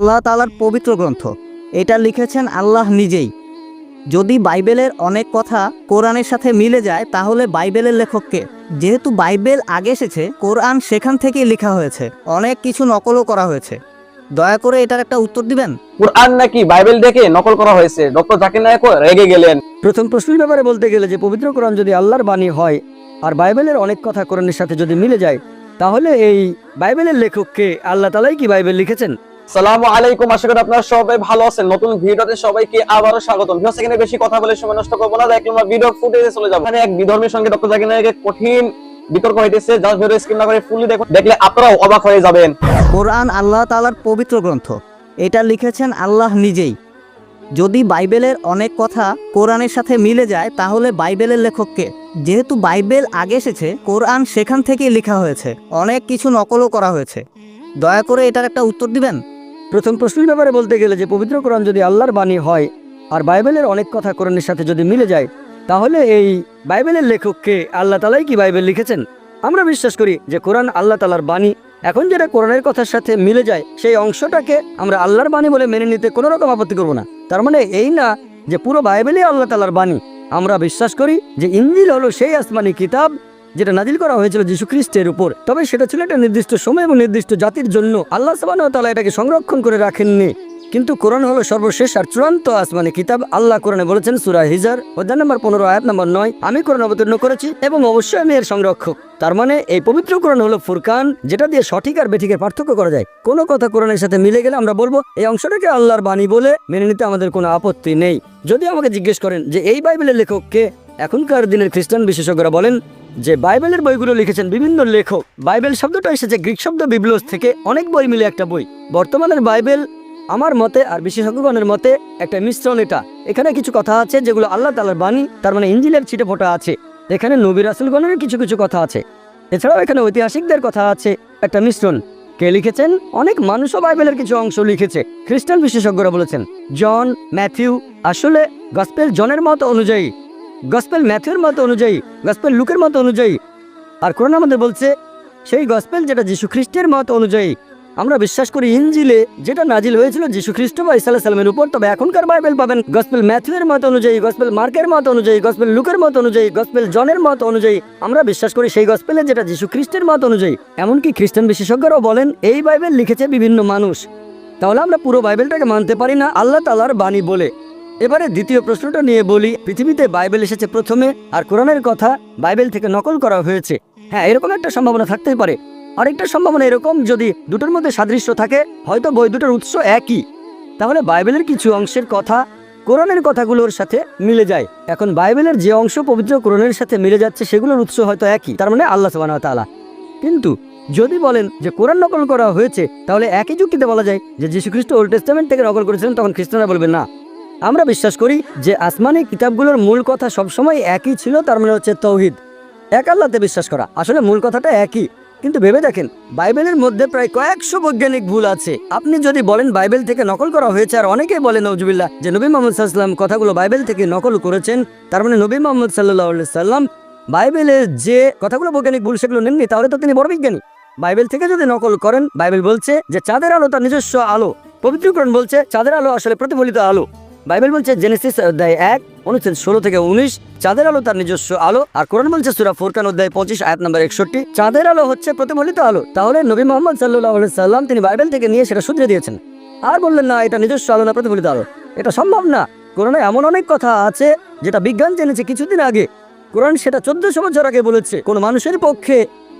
আল্লাহ তালার পবিত্র গ্রন্থ। এটা লিখেছেন আল্লাহ নিজেই। যদি বাইবেলের অনেক কথা কোরআনের সাথে মিলে যায় তাহলে বাইবেলের লেখককে যেহেতু বাইবেল আগে এসেছে কোরআন সেখান থেকেই লেখা হয়েছে। অনেক কিছু নকলও করা হয়েছে। দয়া করে এটার একটা উত্তর দিবেন? কোরআন নাকি বাইবেল দেখে নকল করা হয়েছে? ডক্টর জাকির নায়ক রেগে গেলেন। প্রথম প্রশ্নের ব্যাপারে বলতে গেলে যে পবিত্র কোরআন যদি আল্লাহর বাণী হয় আর বাইবেলের অনেক কথা কোরআনের সাথে যদি মিলে যায় তাহলে এই বাইবেলের লেখককে আল্লাহ তালাই কি বাইবেল লিখেছেন? সালামু আলাইকুম, আশা করি আপনারা সবাই ভালো আছেন। নতুন ভিডিওতে সবাইকে আবারও স্বাগতম। ভিডিও সেখানে বেশি কথা বলে সময় নষ্ট করব না। দেখলাম ভিডিও ফুটেজে চলে যাব। এখানে এক বিধর্মীর সঙ্গে ডক্টর জাকির কঠিন বিতর্ক হইতেছে। জাস্ট ভিডিও স্ক্রিন না করে ফুললি দেখুন। দেখলে আপনারাও অবাক হয়ে যাবেন। কোরআন আল্লাহ তালার পবিত্র গ্রন্থ। এটা লিখেছেন আল্লাহ নিজেই। যদি বাইবেলের অনেক কথা কোরআনের সাথে মিলে যায়, তাহলে বাইবেলের লেখককে যেহেতু বাইবেল আগে এসেছে, কোরআন সেখান থেকেই লেখা হয়েছে। অনেক কিছু নকলও করা হয়েছে। দয়া করে এটার একটা উত্তর দিবেন? প্রথম প্রশ্নের ব্যাপারে বলতে গেলে যে পবিত্র কোরআন যদি আল্লাহর বাণী হয় আর বাইবেলের অনেক কথা কোরআনের সাথে যদি মিলে যায়, তাহলে এই বাইবেলের লেখককে আল্লাহ তালাই কি বাইবেল লিখেছেন? আমরা বিশ্বাস করি যে কোরআন আল্লাহ তালার বাণী, এখন যেটা কোরআনের কথার সাথে মিলে যায়, সেই অংশটাকে আমরা আল্লাহর বাণী বলে মেনে নিতে কোনো রকম আপত্তি করব না। তার মানে এই না যে পুরো বাইবেলই আল্লাহ তালার বাণী। আমরা বিশ্বাস করি যে ইঞ্জিল হলো সেই আসমানি কিতাব যেটা নাজিল করা হয়েছিল যীশু খ্রিস্টের উপর। তবে সেটা ছিল একটা নির্দিষ্ট সময় এবং নির্দিষ্ট জাতির জন্য। আল্লাহ সাবান তালা এটাকে সংরক্ষণ করে রাখেননি। কিন্তু কোরআন হলো সর্বশেষ আর চূড়ান্ত আসমানি কিতাব। আল্লাহ কোরআনে বলেছেন, সুরা হিজার অধ্যায় নম্বর পনেরো, আয়াত নম্বর নয়, আমি কোরআন অবতীর্ণ করেছি এবং অবশ্যই আমি এর সংরক্ষক। তার মানে এই পবিত্র কোরআন হলো ফুরকান, যেটা দিয়ে সঠিক আর বেঠিকের পার্থক্য করা যায়। কোনো কথা কোরআনের সাথে মিলে গেলে আমরা বলব, এই অংশটাকে আল্লাহর বাণী বলে মেনে নিতে আমাদের কোনো আপত্তি নেই। যদি আমাকে জিজ্ঞেস করেন যে, এই বাইবেলের লেখককে এখনকার দিনের খ্রিস্টান বিশেষজ্ঞরা বলেন যে বাইবেলের বইগুলো লিখেছেন বিভিন্ন লেখক, বাইবেল শব্দটা এসেছে গ্রিক শব্দ বিবলস থেকে অনেক বই মিলে একটা বই। বর্তমানের বাইবেল আমার মতে আর বিশেষজ্ঞগণের মতে একটা মিশ্রণ এটা। এখানে কিছু কথা আছে যেগুলো আল্লাহ তালার বাণী, তার মানে ইঞ্জিলের ছিটে ফোটা আছে। এখানে নবী রাসুলগণের কিছু কিছু কথা আছে। এছাড়াও এখানে ঐতিহাসিকদের কথা আছে একটা মিশ্রণ। কে লিখেছেন? অনেক মানুষও বাইবেলের কিছু অংশ লিখেছে। খ্রিস্টান বিশেষজ্ঞরা বলেছেন, জন, ম্যাথিউ, আসলে গসপেল জনের মত অনুযায়ী গসপেল ম্যাথিউর মত অনুযায়ী গসপেল লুকের মত অনুযায়ী। আর কোরআন আমাদের বলছে, সেই গসপেল যেটা যীশু খ্রিস্টের মত অনুযায়ী, আমরা বিশ্বাস করি ইঞ্জিলে যেটা নাজিল হয়েছিল যীশু খ্রিস্ট বা ইসা সালামের উপর, তবে এখনকার বাইবেল পাবেন গসপেল ম্যাথিউয়ের মত অনুযায়ী গসপেল মার্কের মত অনুযায়ী গসপেল লুকের মত অনুযায়ী গসপেল জনের মত অনুযায়ী, আমরা বিশ্বাস করি সেই গসপেলে যেটা যীশু খ্রিস্টের মত অনুযায়ী। এমনকি খ্রিস্টান বিশেষজ্ঞরাও বলেন, এই বাইবেল লিখেছে বিভিন্ন মানুষ। তাহলে আমরা পুরো বাইবেলটাকে মানতে পারি না, আল্লাহ তালার বাণী বলে। এবারে দ্বিতীয় প্রশ্নটা নিয়ে বলি, পৃথিবীতে বাইবেল এসেছে প্রথমে আর কোরআনের কথা বাইবেল থেকে নকল করা হয়েছে। হ্যাঁ এরকম একটা সম্ভাবনা থাকতেই পারে। আরেকটা সম্ভাবনা এরকম, যদি দুটোর মধ্যে সাদৃশ্য থাকে, হয়তো বই দুটোর উৎস একই। তাহলে বাইবেলের কিছু অংশের কথা কোরআনের কথাগুলোর সাথে মিলে যায়। এখন বাইবেলের যে অংশ পবিত্র কোরআনের সাথে মিলে যাচ্ছে, সেগুলোর উৎস হয়তো একই। তার মানে আল্লাহ তালা কিন্তু যদি বলেন যে কোরআন নকল করা হয়েছে, তাহলে একই যুক্তিতে বলা যায় যে যীশু খ্রিস্ট ওল্ড টেস্টামেন্ট থেকে নকল করেছিলেন, তখন খ্রিস্টানরা বলবেন না। আমরা বিশ্বাস করি যে আসমানি কিতাবগুলোর মূল কথা সবসময় একই ছিল, তার মানে হচ্ছে তৌহিদ। এক আল্লাহতে বিশ্বাস করা। আসলে মূল কথাটা একই। কিন্তু ভেবে দেখেন, বাইবেলের মধ্যে প্রায় কয়েকশো বৈজ্ঞানিক ভুল আছে। আপনি যদি বলেন বাইবেল থেকে নকল করা হয়েছে, আর অনেকেই বলেন নজুবিল্লাহ যে নবী মোহাম্মদ সাল্লাম কথাগুলো বাইবেল থেকে নকল করেছেন, তার মানে নবী মোহাম্মদ সাল্লাহ সাল্লাম বাইবেলের যে কথাগুলো বৈজ্ঞানিক ভুল, সেগুলো নেননি, তাহলে তো তিনি বড় বিজ্ঞানী। বাইবেল থেকে যদি নকল করেন, বাইবেল বলছে যে চাঁদের আলো তার নিজস্ব আলো। পবিত্রকরণ বলছে, চাঁদের আলো আসলে প্রতিফলিত আলো। বাইবেল বলছে জেনেসিস অধ্যায় এক, অনুচ্ছেদ ষোলো থেকে উনিশ, চাঁদের আলো তার নিজস্ব আলো, আর কোরআন বলছে সুরা ফোরকান অধ্যায় পঁচিশ, আয়াত নম্বর একষট্টি। চাঁদের আলো হচ্ছে প্রতিফলিত আলো। তাহলে নবী মোহাম্মদ সাল্লাহ সাল্লাম তিনি বাইবেল থেকে নিয়ে সেটা শুধরে দিয়েছেন। আর বললেন, না, এটা নিজস্ব আলো না প্রতিফলিত আলো। এটা সম্ভব না। কোরআনে এমন অনেক কথা আছে যেটা বিজ্ঞান জেনেছে কিছুদিন আগে। কোরআন সেটা চোদ্দশো বছর আগে বলেছে, কোনো মানুষের পক্ষে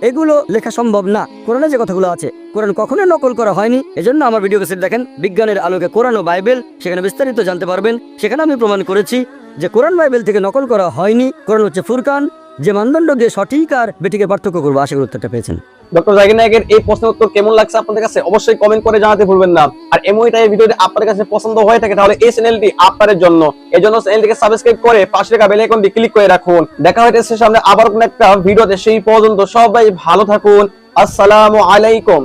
এগুলো লেখা সম্ভব না। কোরআনে যে কথাগুলো আছে, কোরআন কখনোই নকল করা হয়নি। এজন্য আমার ভিডিও কাছে দেখেন, বিজ্ঞানের আলোকে কোরআন ও বাইবেল, সেখানে বিস্তারিত জানতে পারবেন। সেখানে আমি প্রমাণ করেছি যে কোরআন বাইবেল থেকে নকল করা হয়নি। কোরআন হচ্ছে ফুরকান, যে মানদণ্ড দিয়ে সঠিক আর বেটিকে পার্থক্য করব, আশা করি উত্তরটা পেয়েছেন। ডক্টর জাকির নায়কের এই প্রশ্নের উত্তর কেমন লাগছে আপনাদের কাছে অবশ্যই কমেন্ট করে জানাতে ভুলবেন না। আর এমনি টাইপের ভিডিওটি আপনাদের কাছে পছন্দ হয়ে থাকে, তাহলে এই চ্যানেলটি আপনাদের জন্য। এই জন্য চ্যানেলটিকে সাবস্ক্রাইব করে পাশে থাকা বেল আইকনটি ক্লিক করে রাখুন। দেখা হইতেছে সামনে আবার কোন একটা ভিডিওতে, সেই পর্যন্ত সবাই ভালো থাকুন। আসসালামু আলাইকুম।